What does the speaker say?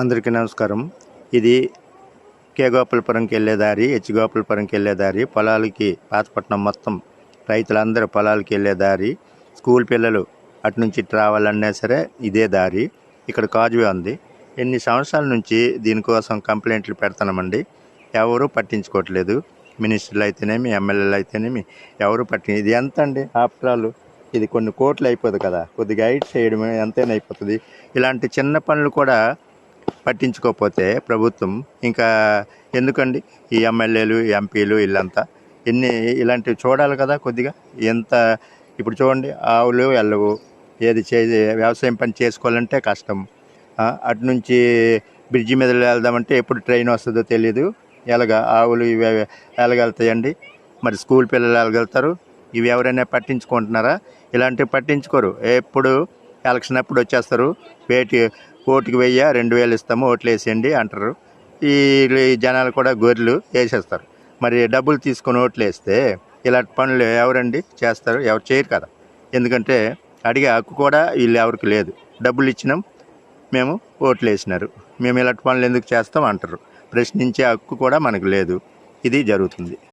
అందరికీ నమస్కారం. ఇది కే వెళ్ళే దారి హెచ్ గోపాలపురంకి వెళ్ళే దారి పొలాలకి పాతపట్నం మొత్తం రైతులందరూ పొలాలకి వెళ్ళే దారి స్కూల్ పిల్లలు అటు నుంచి ఇటు రావాలన్నా సరే ఇదే దారి. ఇక్కడ కాజువే ఉంది. ఎన్ని సంవత్సరాల నుంచి దీనికోసం కంప్లైంట్లు పెడుతున్నామండి. ఎవరు పట్టించుకోవట్లేదు. మినిస్టర్లు అయితేనేమి ఎమ్మెల్యేలు అయితేనేమి ఎవరు పట్టి ఇది ఎంత అండి? ఆఫ్టర్ ఆల్ ఇది కొన్ని కోట్లు అయిపోదు కదా. కొద్దిగా హైట్ చేయడమే ఎంతైనా అయిపోతుంది. ఇలాంటి చిన్న పనులు కూడా పట్టించుకోకపోతే ప్రభుత్వం ఇంకా ఎందుకండి? ఈ ఎమ్మెల్యేలు ఎంపీలు వీళ్ళంతా ఎన్ని ఇలాంటివి చూడాలి కదా కొద్దిగా. ఎంత ఇప్పుడు చూడండి ఆవులు వెళ్ళవు ఏది చే వ్యవసాయం పని చేసుకోవాలంటే కష్టం. అటు నుంచి బ్రిడ్జి మీద వెళ్దామంటే ఎప్పుడు ట్రైన్ వస్తుందో తెలియదు ఎలాగ ఆవులు ఇవి ఎలాగెళ్తాయండి? మరి స్కూల్ పిల్లలు ఎలాగెళ్తారు? ఇవి ఎవరైనా పట్టించుకుంటున్నారా? ఇలాంటివి పట్టించుకోరు. ఎప్పుడు ఎలక్షన్ అప్పుడు వచ్చేస్తారు. వేటి ఓటుకి వెయ్యి రెండు వేలు ఇస్తాము ఓట్లు వేసేయండి అంటారు. ఈ ఈ జనాలు కూడా గొర్రెలు వేసేస్తారు. మరి డబ్బులు తీసుకొని ఓట్లు వేస్తే ఇలాంటి పనులు ఎవరండి చేస్తారు? ఎవరు చేయరు కదా. ఎందుకంటే అడిగే హక్కు కూడా వీళ్ళు ఎవరికి లేదు. డబ్బులు ఇచ్చినాం మేము ఓట్లు వేసినారు. మేము ఇలాంటి పనులు ఎందుకు చేస్తాం అంటారు. ప్రశ్నించే హక్కు కూడా మనకు లేదు. ఇది జరుగుతుంది.